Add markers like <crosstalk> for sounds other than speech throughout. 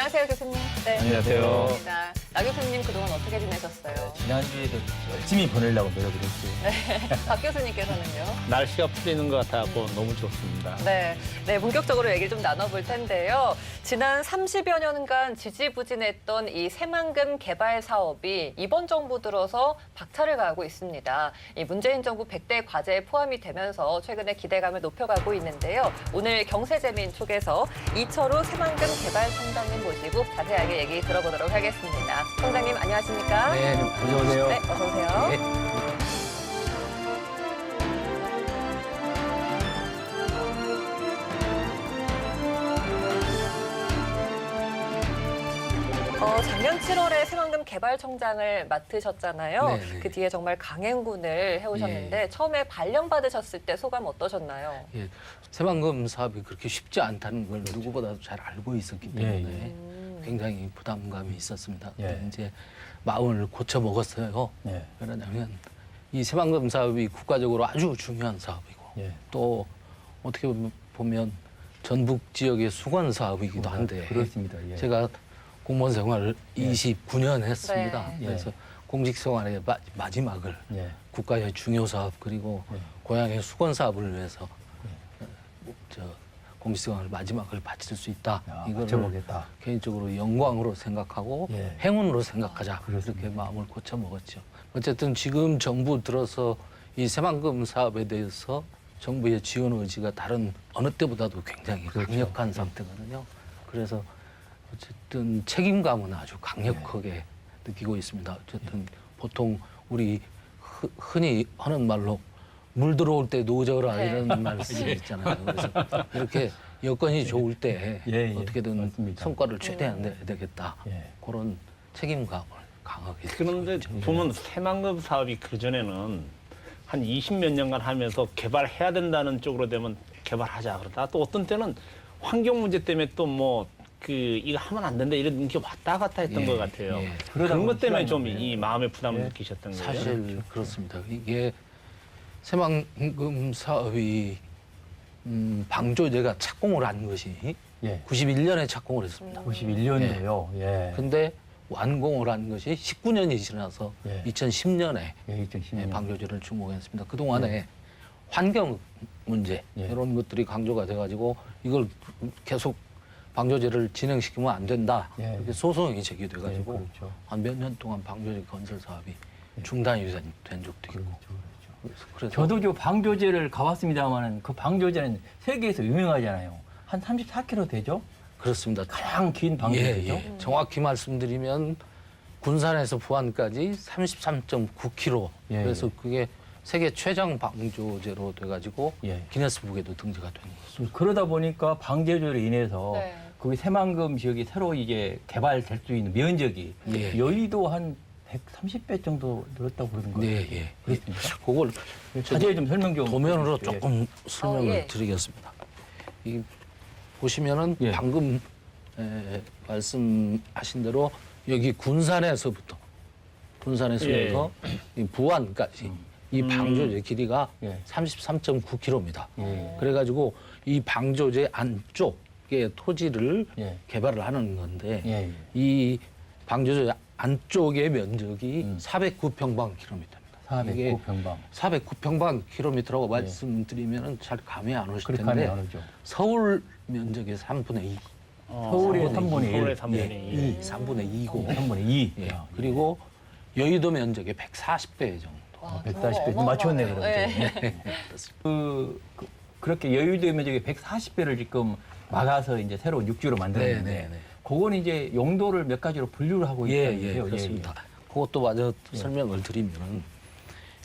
안녕하세요, 교수님. 네. 안녕하세요. 반갑습니다. 나 교수님 그동안 어떻게 지내셨어요? 지난주에도 열심히 보내려고 노력을 했고요. <laughs> 박 교수님께서는요? 날씨가 풀리는 것 같아서 너무 좋습니다. 네, 네, 본격적으로 얘기를 좀 나눠볼 텐데요. 지난 30여 년간 지지부진했던 이 새만금 개발 사업이 이번 정부 들어서 박차를 가하고 있습니다. 이 문재인 정부 100대 과제에 포함이 되면서 최근에 기대감을 높여가고 있는데요. 오늘 경세재민 쪽에서 이철우 새만금 개발 청장님 모시고 자세하게 얘기 들어보도록 하겠습니다. 청장님 안녕하십니까? 네, 안녕하세요. 네, 어서 오세요. 네. 어, 작년 7월에 새만금 개발청장을 맡으셨잖아요. 네, 네. 그 뒤에 정말 강행군을 해오셨는데 처음에 발령 받으셨을 때 소감 어떠셨나요? 예, 새만금 사업이 그렇게 쉽지 않다는 걸 누구보다도 잘 알고 있었기 예, 때문에 예. 음. 굉장히 부담감이 있었습니다. 예. 근데 이제 마음을 고쳐 먹었어요. 예. 왜냐하면 이 새만금 사업이 국가적으로 아주 중요한 사업이고 예. 또 어떻게 보면 전북 지역의 수건 사업이기도 한데 그렇습니다. 예. 제가 공무원 생활을 예. 29년 했습니다. 네. 그래서 공직 생활의 마, 마지막을 예. 국가의 중요 사업 그리고 예. 고향의 수건 사업을 위해서 어, 저 공직생활 마지막을 바칠 수 있다. 야, 이거를 맞춰보겠다. 개인적으로 영광으로 생각하고 예. 행운으로 생각하자. 그렇습니다. 이렇게 마음을 고쳐 먹었죠. 어쨌든 지금 정부 들어서 이 새만금 사업에 대해서 정부의 지원 의지가 다른 어느 때보다도 굉장히 그렇죠. 강력한 상태거든요. 그래서 어쨌든 책임감은 아주 강력하게 느끼고 있습니다. 어쨌든 보통 우리 흔- 흔히 하는 말로 물 들어올 때 노져라 네. 이런 말씀 있잖아요. 그래서 이렇게 여건이 좋을 때 예, 예. 어떻게든 맞습니다. 성과를 최대한 내야 되겠다. 예. 그런 책임감을 강하게 그런데. 보면 새만금 사업이 그 전에는 한 20몇 년간 하면서 개발해야 된다는 쪽으로 되면 개발하자 그러다 또 어떤 때는 환경 문제 때문에 또뭐 그 이거 하면 안 된다 이런 게 왔다 갔다 했던 예, 것 같아요. 예. 그런 것 때문에 좀. 이 마음의 부담을 예. 느끼셨던 거예요. 사실 그렇습니다. 이게 새만금 사업이 음, 방조제가 착공을 한 것이 예. 91년에 착공을 했습니다. 91년도요. 예. 근데 완공을 한 것이 19년이 지나서 예. 2010년에 예, 2010년. 방조제를 준공했습니다. 그 동안에 환경 문제 예. 이런 것들이 강조가 돼가지고 이걸 계속 방조제를 진행시키면 안 된다 예. 이렇게 소송이 제기돼가지고 예, 그렇죠. 한몇 년 동안 방조제 건설 사업이 중단이 된, 된 적도 있고 그렇죠. 그래서 저도 저 방조제를 가봤습니다만 그 방조제는 세계에서 유명하잖아요. 한 34km 되죠? 그렇습니다. 가장 긴 예, 방조제죠. 예. 정확히 말씀드리면 군산에서 부안까지 33.9km. 예, 그래서 예. 그게 세계 최장 방조제로 돼가지고 예. 기네스북에도 등재가 된 거죠. 그러다 보니까 방조제로 인해서 네. 거기 새만금 지역이 새로 이제 개발될 수 있는 면적이 예. 여의도 한 130배 정도 늘었다고 그러는 거예요. 네, 예. 그렇습니까? 그걸 자세히 좀 설명 좀 도면으로 해주십시오. 예. 조금 설명을 어, 예. 드리겠습니다. 이 보시면은 예. 방금 에, 말씀하신 대로 여기 군산에서부터 군산에서부터 이 부안까지 이 방조제 길이가 예. 33.9km입니다. 예. 그래가지고 이 방조제 안쪽의 토지를 예. 개발을 하는 건데 예, 예. 이 방조제 안쪽의 면적이 음. 409평방킬로미터입니다. 409평방. 409평방킬로미터라고 말씀드리면 잘 감이 안 오실 그렇게 하면 텐데 안 오죠. 서울 면적의 3분의 2. 어, 서울의 삼분의 3분의 1. 서울의 3분의 예, 2. 2, 3분의 2고. 3분의 2. 예. 그리고 여의도 면적의 140배 정도. 와, 140 배. 정말 맞췄네. 그럼. 네. 그, 그 그렇게 여의도 면적의 140배를 지금 막아서 이제 새로운 육지로 만들었는데 네, 네, 네. 그건 이제 용도를 몇 가지로 분류를 하고 예, 있다는 예, 거예요. 그렇습니다. 그것도 마저 설명을 드리면은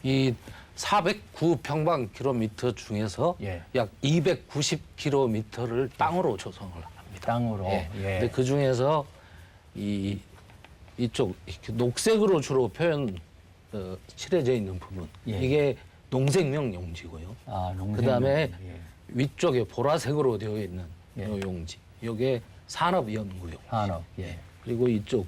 이 409평방킬로미터 중에서 예. 약 290km를 땅으로 조성을 합니다. 땅으로. 예. 예. 근데 그 중에서 이 이쪽 이렇게 녹색으로 주로 표현 어, 칠해져 있는 부분 예. 이게 농생명 용지고요. 아, 농생. 그다음에 예. 위쪽에 보라색으로 되어 있는 예. 요 용지. 요게 산업연구 용지. 산업. 예. 그리고 이쪽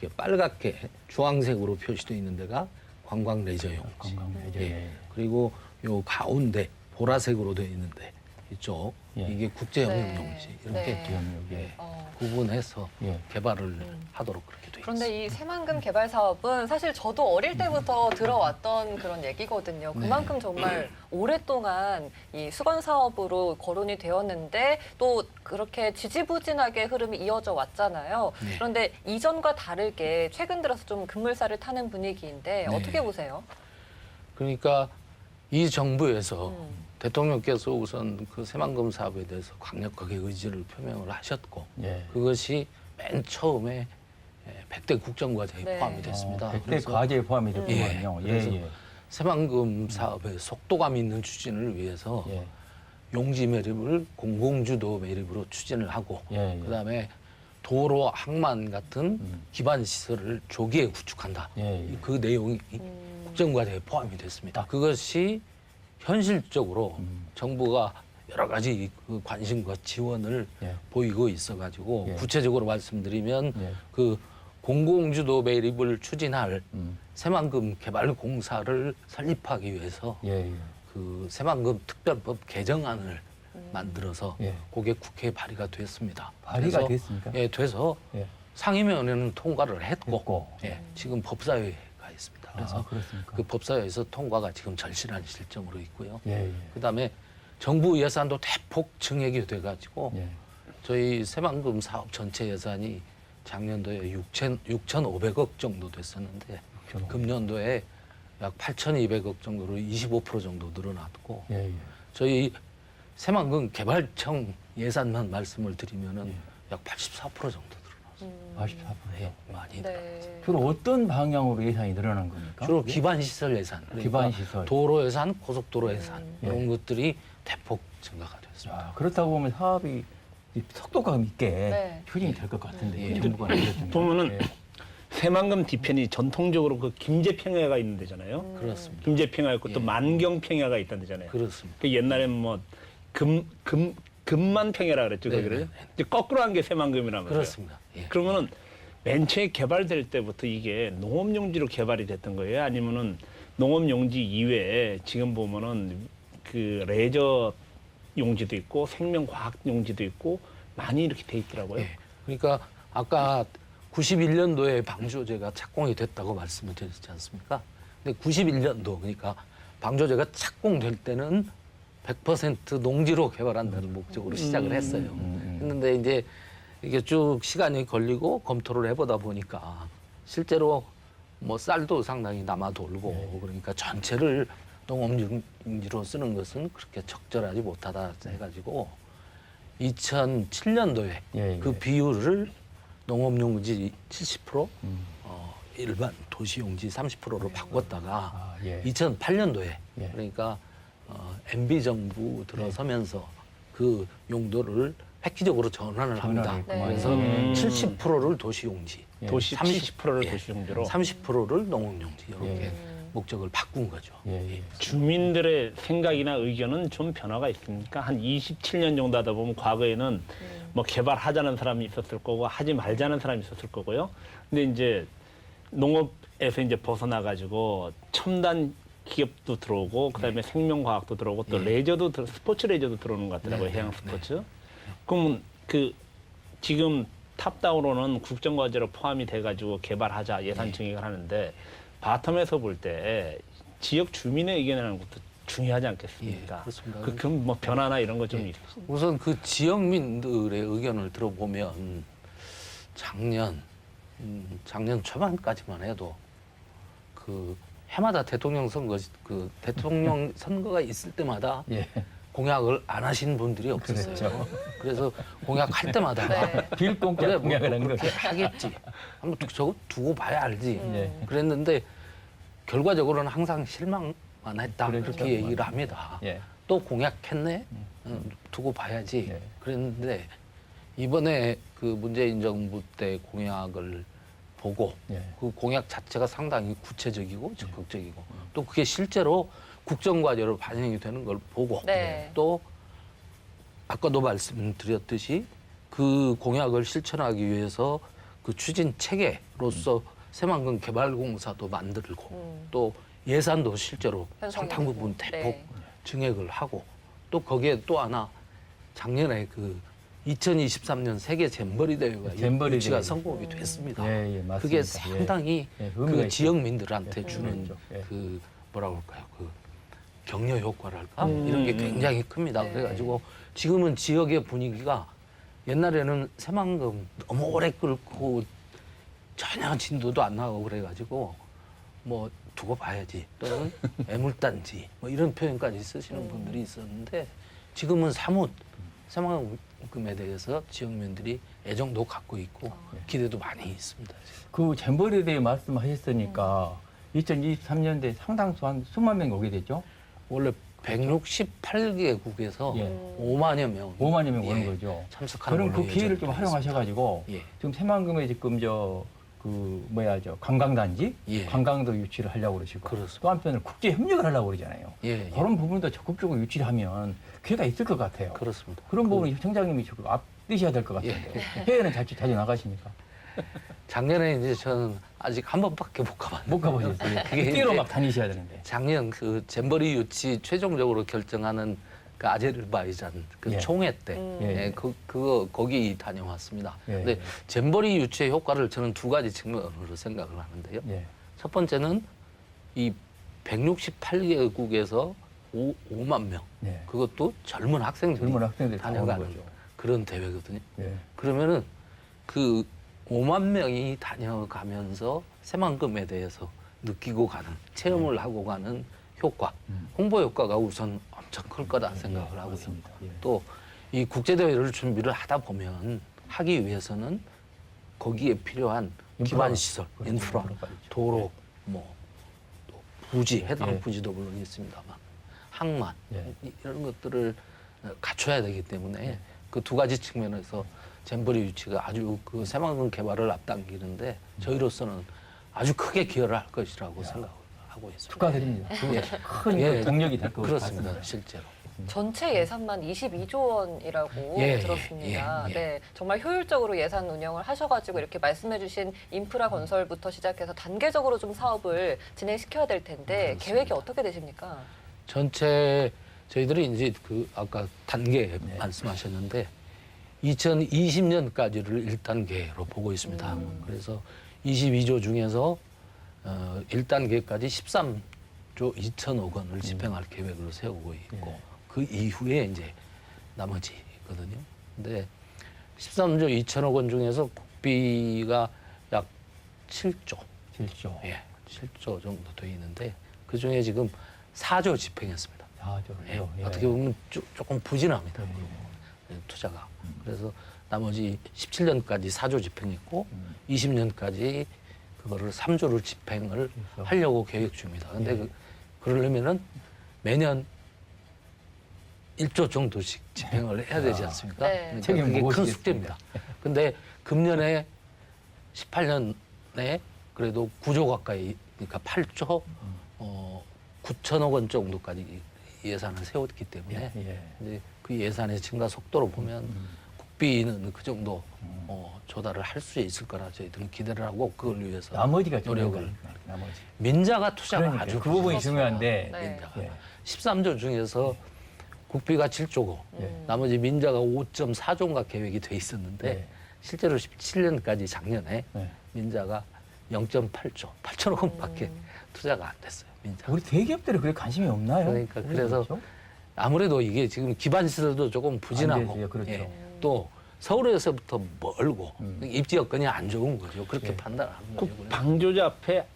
이렇게 빨갛게 주황색으로 표시되어 있는 데가 관광 레저 용지. 관광 레저, 예. 예. 그리고 요 가운데 보라색으로 되어 있는데 있죠. 예. 이게 국제협력 네. 용지 이렇게 네. 예, 어. 구분해서 예. 개발을 음. 하도록 그렇게 돼 있습니다. 그런데 이 새만금 개발 사업은 사실 저도 어릴 때부터 들어왔던 그런 얘기거든요. 네. 그만큼 정말 오랫동안 이 수건 사업으로 거론이 되었는데 또 그렇게 지지부진하게 흐름이 이어져 왔잖아요. 네. 그런데 이전과 다르게 최근 들어서 좀 급물살을 타는 분위기인데 네. 어떻게 보세요? 그러니까 이 정부에서 음. 대통령께서 우선 그 새만금 사업에 대해서 강력하게 의지를 표명을 하셨고 예. 그것이 맨 처음에 예, 100대 국정과제에 네. 포함이 됐습니다. 어, 그때 그래서 과제에 포함이 음. 됐군요. 예, 예, 그래서 예. 새만금 사업의 속도감 있는 추진을 위해서 예. 용지 매립을 공공주도 매립으로 추진을 하고 예, 예. 그다음에 도로 항만 같은 음. 기반 시설을 조기에 구축한다. 예, 예. 그 내용이 음. 국정과제에 포함이 됐습니다. 그것이 현실적으로 음. 정부가 여러 가지 그 관심과 지원을 예. 보이고 있어가지고 예. 구체적으로 말씀드리면 예. 그 공공주도 매립을 추진할 음. 새만금 개발 공사를 설립하기 위해서 예, 예. 그 새만금 특별법 개정안을 만들어서 예. 그게 국회에 발의가 됐습니다. 발의가 됐습니까? 예, 돼서 예. 상임위원회는 통과를 했고, 했고. 예, 지금 법사위에 가 있습니다. 그래서 아? 그 법사위에서 통과가 지금 절실한 실정으로 있고요. 예, 예. 그다음에 정부 예산도 대폭 증액이 돼가지고 예. 저희 새만금 사업 전체 예산이 작년도에 6천 6,500억 정도 됐었는데 6,500억. 금년도에 약 8,200억 정도로 25% 정도 늘어났고 예, 예. 저희 새만금 개발청 예산만 말씀을 드리면은 예. 약84% 정도 늘어났어요. 84%. 네, 많이 늘어났어요. 네. 주로 어떤 방향으로 예산이 늘어난 겁니까? 주로 예? 기반 시설 예산, 그러니까 기반 시설. 도로 예산, 고속도로 예산 음. 이런 예. 것들이 대폭 증가가 됐습니다. 아, 그렇다고 보면 사업이 이 속도감 있게 네. 추진이 될 것 같은데 예. 정부가 내렸습니다. 보면은 예. 새만금 뒤편이 전통적으로 그 김제평야가 있는 데잖아요. 음. 그렇습니다. 김제평야 있고 또 예. 만경평야가 있다는 데잖아요. 그렇습니다. 그 옛날엔 뭐금 금 금만평야라 그랬죠, 네, 거기를. 네, 네. 이제 거꾸로 한 게 새만금이라면서요. 그렇습니다. 예. 그러면은 맨 처음에 개발될 때부터 이게 농업용지로 개발이 됐던 거예요? 아니면은 농업용지 이외에 지금 보면은 그 레저 용지도 있고 생명과학 용지도 있고 많이 이렇게 돼 있더라고요. 예. 그러니까 아까 91년도에 방조제가 착공이 됐다고 말씀을 드렸지 않습니까? 근데 91년도 그러니까 방조제가 착공될 때는 100% 농지로 개발한다는 목적으로 시작을 했어요. 음, 음. 했는데 이제 이게 쭉 시간이 걸리고 검토를 해보다 보니까 실제로 뭐 쌀도 상당히 남아 돌고 그러니까 전체를 농업용지로 쓰는 것은 그렇게 적절하지 못하다 해가지고 2007년도에 예, 예. 그 비율을 농업용지 70% 음. 어, 일반 도시용지 30%로 바꿨다가 아, 예. 2008년도에 예. 그러니까 어, MB 정부 들어서면서 그 용도를 획기적으로 전환을 합니다. 전환을 그래서 음. 70%를 도시용지, 예. 도시 30 70%를 예. 도시용지로 30%를 농업용지 이렇게 예. 목적을 바꾼 거죠. 예, 예. 주민들의 생각이나 의견은 좀 변화가 있습니까? 한 27년 정도 하다 보면 과거에는 뭐 개발하자는 사람이 있었을 거고 하지 말자는 사람이 있었을 거고요. 근데 이제 농업에서 이제 벗어나 가지고 첨단 기업도 들어오고 그다음에 생명과학도 들어오고 또 예. 레저도 들- 스포츠 레저도 들어오는 것 같더라고요. 네, 해양 네, 스포츠. 그러면 그 지금 탑다운으로는 국정과제로 포함이 돼가지고 개발하자 예산 네. 증액을 하는데 바텀에서 볼 때 지역 주민의 의견이라는 것도 중요하지 않겠습니까? 예, 그렇습니다. 그, 그럼 뭐 변화나 이런 거좀 예. 우선 그 지역민들의 의견을 들어보면 작년 음, 작년 초반까지만 해도 그 해마다 대통령 선거 그 대통령 <laughs> 선거가 있을 때마다 예. 공약을 안 하신 분들이 없었어요. 그렇죠. 그래서 공약할 때마다 네. 빌공짜 그래 뭐 공약을 한 그렇게 거죠. 하겠지. 한번 두- 저거 두고 봐야 알지. 예. 그랬는데 결과적으로는 항상 실망만 했다. 그렇게 얘기를 합니다. 예. 또 공약했네 어, 두고 봐야지 예. 그랬는데 이번에 그 문재인 정부 때 공약을 보고 예. 그 공약 자체가 상당히 구체적이고 적극적이고 또 그게 실제로 국정과제로 반영이 되는 걸 보고 네. 또 아까도 말씀드렸듯이 그 공약을 실천하기 위해서 그 추진 체계로서 새만금 개발공사도 만들고 음. 또 예산도 실제로 편성이 상당 되고. 부분 대폭 네. 증액을 하고 또 거기에 또 하나 작년에 그 2023년 세계 잼버리 대회가 잼버리 유치가 대회. 성공이 됐습니다. 예, 예, 맞습니다. 그게 예. 상당히 예, 의미가 그 있죠. 지역민들한테 예, 주는 의미가 있죠. 예. 그 뭐라 그럴까요? 그 격려 효과를 할까? 음, 이런 게 음, 굉장히 큽니다. 네. 그래가지고 지금은 지역의 분위기가 옛날에는 새만금 너무 오래 끌고 전혀 진도도 안 나가고 그래가지고 뭐 두고 봐야지 또는 <laughs> 애물단지 뭐 이런 표현까지 쓰시는 분들이 있었는데 지금은 사뭇 새만금에 대해서 지역민들이 애정도 갖고 있고 기대도 많이 있습니다. 그 잼버리에 대해 말씀하셨으니까 2023년대 상당수 한 수만 명이 오게 됐죠. 원래 168개국에서 예. 5만여 명 5만여 명 오는 예, 거죠. 참석하는 그럼 그 걸로 기회를 좀 예정돼 활용하셔가지고. 예. 지금 새만금에 지금 저 그 뭐야 저 관광단지 예. 관광도 유치를 하려고 그러시고 그렇습니다. 또 한편으로 국제 협력을 하려고 그러잖아요. 예, 예. 그런 부분도 적극적으로 유치를 하면 기회가 있을 것 같아요. 그렇습니다. 그런 부분을 청장님이 조금 앞드셔야 될것 예. 같은데 해외는 자주 자주 나가십니까? <laughs> 작년에 이제 저는 아직 한 번밖에 못 가봤는데 못 가보셨어요. 그게 뛰러 이제 막 다니셔야 되는데. 작년 그 잼버리 유치 최종적으로 결정하는 그 아제르바이잔 그 예. 총회 때 음. 예. 예, 그 그거 거기 다녀왔습니다. 예. 근데 잼버리 유치의 효과를 저는 두 가지 측면으로 생각을 하는데요. 예. 첫 번째는 이 168개국에서 5, 5만 명 예. 그것도 젊은 학생들이 젊은 학생들이 다 오는 다녀가는 거죠. 그런 대회거든요. 예. 그러면은 그 5만 명이 다녀가면서 새만금에 대해서 느끼고 가는 체험을 하고 가는 효과, 네. 음. 홍보 효과가 우선 엄청 클 거다 생각을 하고. 있습니다. 예. 또이 국제 대회를 준비를 하다 보면 하기 위해서는 거기에 필요한. 기반 시설, 그렇죠. 인프라. 도로, 뭐또 부지, 해당 예. 부지도 물론 있습니다만 항만 예. 이- 이런 것들을 어, 갖춰야 되기 때문에 예. 그두 가지 측면에서 잼버리 유치가 아주 그 새만금 개발을 앞당기는데 저희로서는 아주 크게 기여를 할 것이라고 생각 하고 있습니다. 축하드립니다. 예. 큰 예. 동력이 될 것 그렇습니다. 같습니다. 실제로. 전체 예산만 22조 원이라고 예, 예, 들었습니다. 예, 예. 네, 정말 효율적으로 예산 운영을 하셔가지고 이렇게 말씀해주신 인프라 건설부터 시작해서 단계적으로 좀 사업을 진행시켜야 될 텐데 그렇습니다. 계획이 어떻게 되십니까? 전체 저희들이 이제 그 아까 단계 네. 말씀하셨는데 2020년까지를 1단계로 보고 있습니다. 음. 그래서 22조 중에서 어 1단계까지 13조 2천억 원을 집행할 계획을 세우고 있고 네. 그 이후에 이제 나머지거든요. 근데 13조 2천억 원 중에서 국비가 약 7조 실죠. 예, 7조 정도 돼 있는데 그 중에 지금 4조 집행했습니다. 아, 저, 예, 예. 어떻게 보면 조, 조금 부진합니다. 예, 예, 투자가. 그래서 나머지 17년까지 4조 집행했고 음. 20년까지 그거를 3조를 집행을 그래서. 하려고 계획 중입니다. 근데 예. 그, 그러려면은 매년 1조 정도씩 집행을 해야 되지 않습니까? 네. 그러니까 책임 그게 큰. 숙제입니다. 근데 금년에 18년에 그래도 9조 가까이 그러니까 8조 어 9천억 원 정도까지 예산을 세웠기 때문에 예. 이제 그 예산의 증가 속도로 보면 음. 국비는 그 정도 어, 조달을 할 수 있을 거라 저희들은 기대를 하고 그걸 위해서 나머지가 노력을 중요한. 나머지. 민자가 투자가 그러니까 아주 그 부분이. 중요한데 네. 민자가 예. 13조 중에서 국비가 7조고 예. 나머지 민자가 5.4조인가 계획이 돼 있었는데 네. 실제로 17년까지 작년에 네. 민자가 0.8조, 8천억 원밖에 음. 투자가 안 됐어요. 민자. 우리 대기업들이 그렇게 관심이 없나요? 그러니까 왜 그래서 그렇죠? 아무래도 이게 지금 기반 시설도 조금 부진하고. 그렇죠. 예. 또 서울에서부터 멀고 음. 입지 여건이 안 좋은 거죠. 그렇게 예. 판단하는 그 거죠. 그래서 방조제 앞에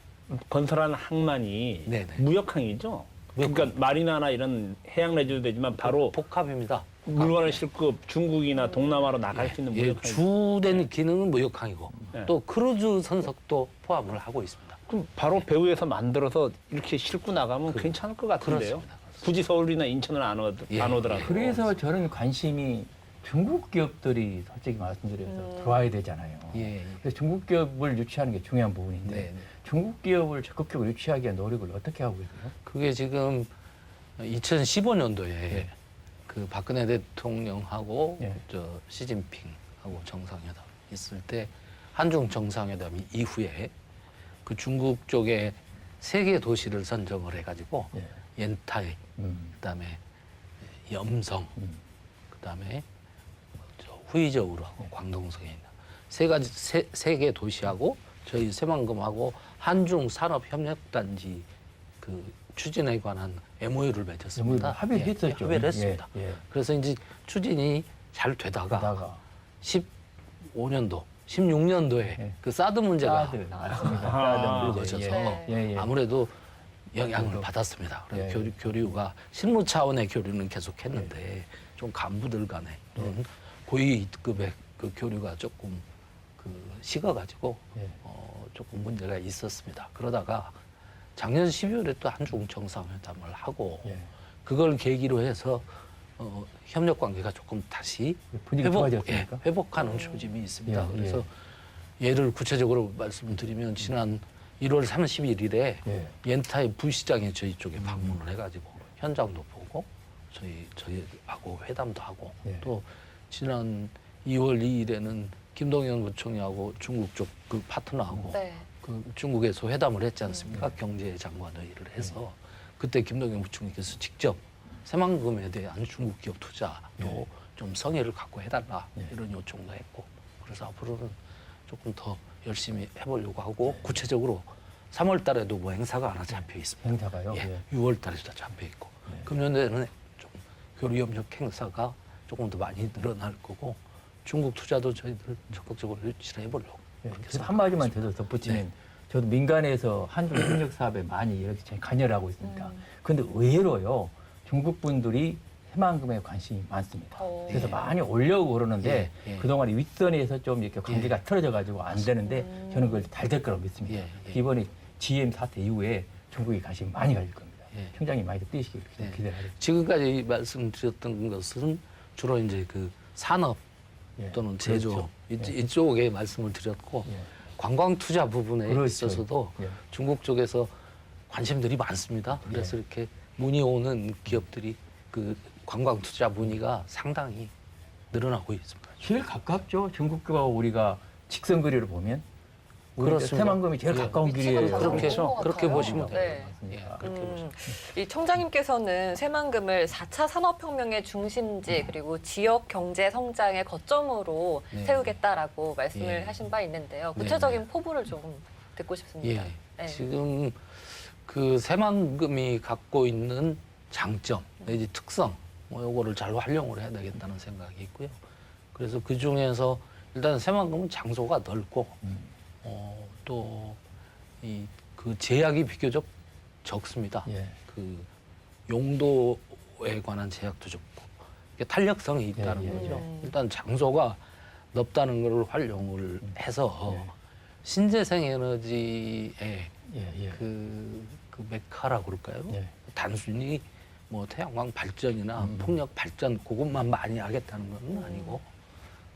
건설하는 항만이 네네. 무역항이죠. 그러니까 마리나나 이런 해양 레저도 되지만 바로 복합입니다. 물건을 싣고 중국이나 동남아로 나갈 수 있는 예, 무역항이 주된 기능은 무역항이고 네. 또 크루즈 선석도 포함을 하고 있습니다. 그럼 바로 배후에서 만들어서 이렇게 싣고 나가면 괜찮을 것 같은데요. 그렇습니다. 굳이 서울이나 인천을 안, 오, 예, 안 오더라도. 그래서 저는 관심이 중국 기업들이 솔직히 말씀드려서 음. 들어와야 되잖아요. 예. 그래서 중국 기업을 유치하는 게 중요한 부분인데 네, 네. 중국 기업을 적극적으로 유치하기 위한 노력을 어떻게 하고 계세요? 그게 지금 2015년도에 예. 그 박근혜 대통령하고 예. 저 시진핑하고 정상회담 있을 때 한중 정상회담 이후에 그 중국 쪽에 세 개 도시를 선정을 해가지고 예. 옌타이, 음. 그다음에 염성, 음. 그다음에 저 후이저우로 하고 광동성에 있는 세 가지 세, 세 개 도시하고 저희 새만금하고 한중 산업 협력 단지 그 추진에 관한 MOU를 맺었습니다. 합의를 예, 했었죠. 합의를 예, 했습니다. 예. 그래서 이제 추진이 잘 되다가 그러다가 15년도, 16년도에 예. 그 사드 문제가 사드. 아, 불거져서 문제. 네. 예, 예. 아무래도 영향을 그래도- 받았습니다. 그래서 예. 교류, 교류가 실무 차원의 교류는 계속했는데 좀 간부들 간에 또는 고위급의 그 교류가 조금 그 식어가지고 예. 어, 조금 문제가 있었습니다. 그러다가 작년 12월에 또 한중 정상회담을 하고 예. 그걸 계기로 해서 어, 협력 관계가 조금 다시 분위기 좋아졌습니까? 예, 회복하는 조짐이 있습니다. 예, 그래서 예를 구체적으로 말씀드리면 지난 1월 31일에 예. 옌타의 부시장이 저희 쪽에 방문을 해가지고 현장도 보고 저희 저희하고 회담도 하고 예. 또 지난 2월 2일에는 김동연 부총리하고 중국 쪽 그 파트너하고 네. 그 중국에서 회담을 했지 않습니까? 경제장관 회의를 해서 그때 김동연 부총리께서 직접 새만금에 대한 중국 기업 투자도 예. 좀 성의를 갖고 해달라 예. 이런 요청도 했고 그래서 앞으로는 조금 더 열심히 해보려고 하고 구체적으로 3월 달에도 뭐 행사가 하나 잡혀 있습니다. 행사가요. 예, 예. 6월 달에도 잡혀 있고 네. 금년에는 좀 교류협력 행사가 조금 더 많이 늘어날 거고 중국 투자도 저희들 적극적으로 유치를 해보려고 예, 그렇게 그래서 생각합니다. 한마디만 더 덧붙이면 네. 저도 민간에서 한중 협력 사업에 많이 이렇게 참 관여를 하고 있습니다. 음. 그런데 의외로요 중국 분들이 해만금에 관심이 많습니다. 어. 그래서 예. 많이 올려고 그러는데 예, 예. 그동안 윗선에서 좀 이렇게 관계가 틀어져 가지고 안 되는데 음. 저는 그걸 잘 될 거라고 믿습니다. 예, 예. 이번에 GM 사태 이후에 중국이 관심이 많이 가질 겁니다. 예. 총장님 많이 뛰시길 예. 기대를 하겠습니다. 지금까지 말씀드렸던 것은 주로 이제 그 산업 예. 또는 제조 그렇죠. 이- 예. 이쪽에 말씀을 드렸고 예. 관광 투자 부분에 그렇죠. 있어서도 예. 중국 쪽에서 관심들이 많습니다. 그래서 예. 이렇게 문의 오는 기업들이 그 관광 투자 문의가 상당히 늘어나고 있습니다. 제일 가깝죠. 중국과 우리가 직선 거리를 보면 우리 그렇습니다. 새만금이 제일 예. 가까운 길이에요. 그렇게 좋은 것 그렇게 같아요. 보시면 네. 돼요. 예, 그렇게 음, 보시면 이 총장님께서는 새만금을 4차 산업혁명의 중심지 그리고 지역 경제 성장의 거점으로 네. 세우겠다라고 말씀을 예. 하신 바 있는데요. 네, 구체적인 네. 포부를 좀 듣고 싶습니다. 예. 네. 지금 그 새만금이 갖고 있는 장점 내지 특성 뭐 요거를 잘 활용을 해야 되겠다는 생각이 있고요. 그래서 그 중에서 일단 새만금은 장소가 넓고 음. 어, 또이 그 제약이 비교적 적습니다. 예. 그 용도에 관한 제약도 적고 이게 탄력성이 있다는 예, 예, 거죠. 예. 일단 장소가 넓다는 것을 활용을 해서 예. 신재생 에너지의 예, 예. 그, 그 메카라고 그럴까요? 예. 단순히 뭐 태양광 발전이나 음. 풍력 발전 그것만 많이 하겠다는 건 아니고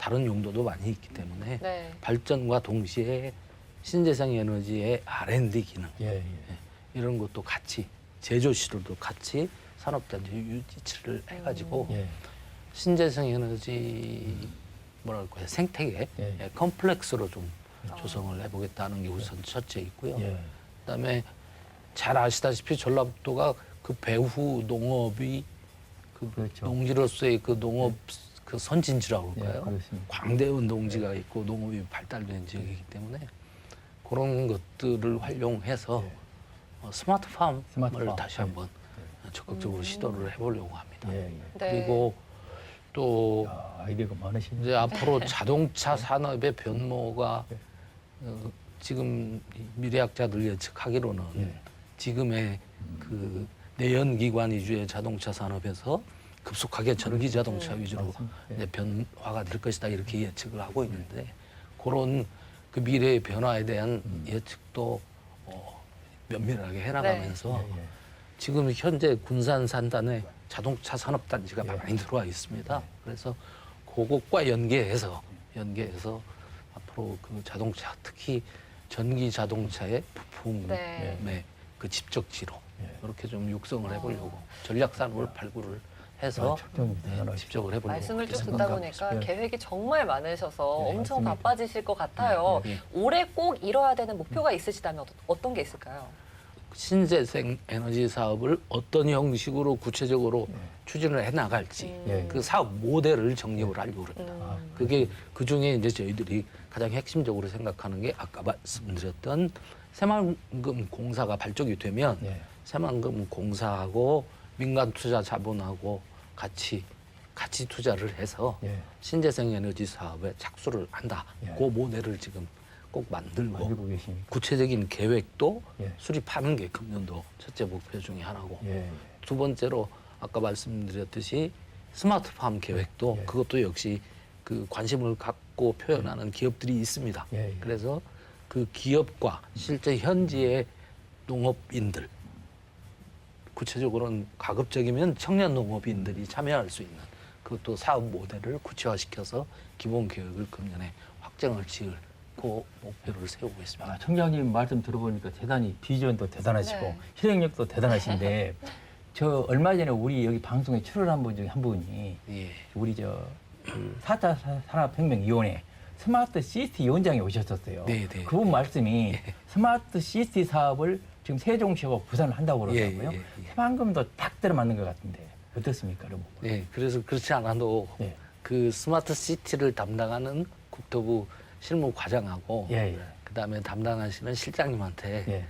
다른 용도도 많이 있기 때문에 네. 발전과 동시에 신재생 에너지의 R&D 기능 예, 예. 이런 것도 같이 제조 시설도 같이 산업단지 유치를 해가지고 예. 신재생 에너지 뭐랄까요 생태계 예. 예, 컴플렉스로 좀 조성을 해보겠다는 게 우선 첫째 있고요. 예. 그다음에 잘 아시다시피 전라북도가 그 배후 농업이 그 그렇죠. 농지로서의 그 농업 그 선진지라고 예, 그럴까요? 그렇습니다. 광대원 농지가 있고 농업이 발달된 지역이기 때문에 그런 것들을 활용해서 예. 어, 스마트 팜을 스마트 팜. 다시 한번 적극적으로 시도를 해보려고 합니다. 예, 예. 네. 그리고 또 야, 아이디어가 많으시네. 이제 앞으로 자동차 산업의 변모가 네. 어, 지금 이 미래학자들 예측하기로는 예. 지금의 그 내연기관 위주의 자동차 산업에서 급속하게 전기 자동차 위주로 음, 맞습니다. 예. 이제 변화가 될 것이다 이렇게 예측을 하고 있는데 그런 그 미래의 변화에 대한 음. 예측도 어, 면밀하게 해나가면서 예, 예. 지금 현재 군산 산단에 자동차 산업 단지가 예. 많이 들어와 있습니다. 그래서 그것과 연계해서 연계해서 앞으로 그 자동차 특히 전기 자동차의 부품의 네. 그 집적지로 예. 이렇게 좀 육성을 해보려고 전략 산업을 발굴을 해서 아, 네. 집적을 해보려고 말씀을 쭉 듣다 보니까. 계획이 정말 많으셔서 네, 엄청 맞습니다. 바빠지실 것 같아요. 네, 네. 올해 꼭 이뤄야 되는 목표가 있으시다면 어- 어떤 게 있을까요? 신재생 에너지 사업을 어떤 형식으로 구체적으로 추진을 해 나갈지 예. 그 사업 모델을 정립을 하려고 그럽니다. 음. 그게 그 중에 이제 저희들이 가장 핵심적으로 생각하는 게 아까 말씀드렸던 새만금 공사가 발족이 되면 예. 새만금 공사하고 민간 투자 자본하고 같이 같이 투자를 해서 예. 신재생 에너지 사업에 착수를 한다. 예. 그 모델을 지금 꼭 만들고 만들고 계십니까? 구체적인 계획도 예. 수립하는 게 금년도 첫째 목표 중에 하나고 예. 두 번째로 아까 말씀드렸듯이 스마트팜 계획도 예. 그것도 역시 그 관심을 갖고 표현하는 기업들이 있습니다. 예, 예. 그래서 그 기업과 실제 현지의 농업인들 구체적으로는 가급적이면 청년 농업인들이 참여할 수 있는 그것도 사업 모델을 구체화시켜서 기본 계획을 금년에 확정을 지을 그 목표를 세우고 있습니다. 아, 청장님 말씀 들어보니까 대단히 비전도 대단하시고 네. 실행력도 대단하신데 <laughs> 저 얼마 전에 우리 여기 방송에 출연한 분 중에 한 분이 예. 우리 저그 4차 산업혁명위원회 스마트 시티 위원장이 오셨었어요. 네, 네. 그분 말씀이 스마트 시티 사업을 지금 세종시하고 부산을 한다고 예, 그러더라고요. 예, 예. 새만금도 딱 들어맞는 것 같은데 어떻습니까, 여러분? 네, 그래서 그렇지 않아도 예. 그 스마트 시티를 담당하는 국토부 실무 과장하고 예, 예. 그다음에 담당하시는 실장님한테 예.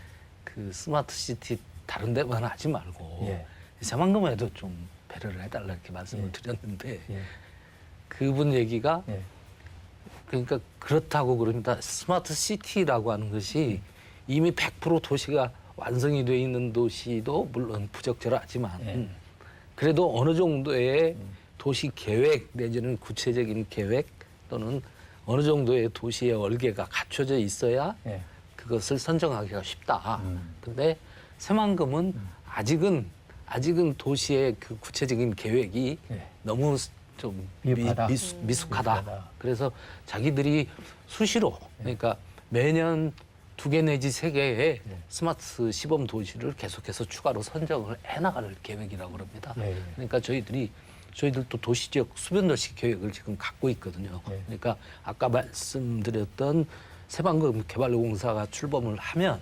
그 스마트 시티 다른 데만 하지 말고 예. 새만금에도 좀 배려를 해달라 이렇게 말씀을 예. 드렸는데 예. 그분 얘기가 예. 그러니까 그렇다고 그럽니다. 스마트 시티라고 하는 것이 이미 100% 도시가 완성이 돼 있는 도시도 물론 부적절하지만 예. 그래도 어느 정도의 음. 도시 계획 내지는 구체적인 계획 또는 어느 정도의 도시의 얼개가 갖춰져 있어야 예. 그것을 선정하기가 쉽다. 음. 근데 새만금은 아직은 아직은 도시의 그 구체적인 계획이 예. 너무 좀 미, 미흡하다. 미숙하다. 미 숙하다. 그래서 자기들이 수시로 그러니까 매년 두 개 내지 세 개의 네. 스마트 시범 도시를 계속해서 추가로 선정을 해나갈 계획이라고 그럽니다. 예, 예. 그러니까 저희들이 저희들도 도시적 수변 도시 계획을 지금 갖고 있거든요. 네. 그러니까 아까 말씀드렸던 새방금 개발공사가 출범을 하면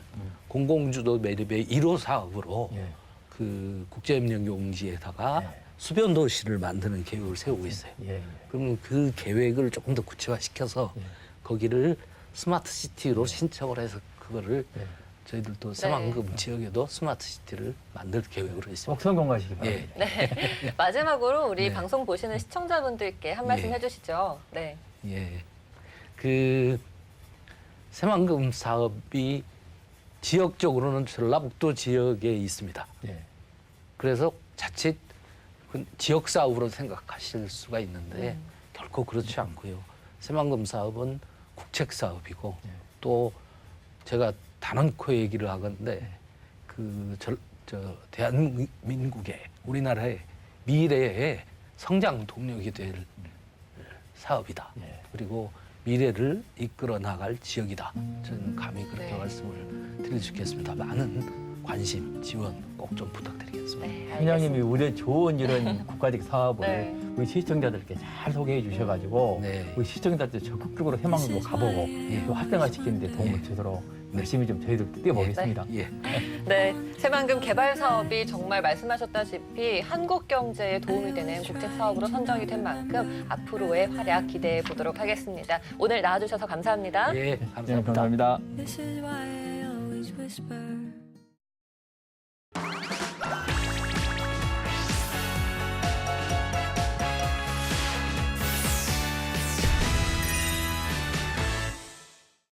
공공주도 매립의 1호 사업으로 예. 그 국제협력 용지에다가 네. 수변 도시를 만드는 계획을 세우고 있어요. 예. 예. 그러면 그 계획을 조금 더 구체화시켜서 예. 거기를 스마트 시티로 신청을 해서 그거를 예. 저희들도 새만금 지역에도 스마트 시티를 만들 계획으로 있습니다. 꼭 성공하시기 예. 바랍니다. 네. <laughs> 마지막으로 우리 네. 방송 보시는 시청자분들께 한 말씀 예. 해주시죠. 네. 예. 그 새만금 사업이 지역적으로는 전라북도 지역에 있습니다. 예. 그래서 자칫 그 지역 사업으로 생각하실 수가 있는데 음. 결코 그렇지 않고요. 새만금 사업은 국책 사업이고 예. 또 제가 단언코 얘기를 하건데 그 저, 저 대한민국의 우리나라의 미래의 성장 동력이 될 사업이다. 예. 그리고 미래를 이끌어 나갈 지역이다. 저는 감히 그렇게 네. 말씀을 드릴 수 있겠습니다. 많은 관심, 지원 꼭 좀 부탁드리겠습니다. 네. 회장님이 우리 좋은 이런 <laughs> 국가적 사업을 네. 우리 시청자들께 잘 소개해 주셔가지고 네. 우리 시청자들 적극적으로 해망도 가보고 또 활성화시키는데 도움을 예. 주도록 열심히 좀 저희들 뛰어보겠습니다. 예. 네, 새만금 개발 사업이 정말 말씀하셨다시피 한국 경제에 도움이 되는 국책 사업으로 선정이 된 만큼 앞으로의 활약 기대해 보도록 하겠습니다. 오늘 나와주셔서 감사합니다. 예, 네, 감사합니다. 감사합니다.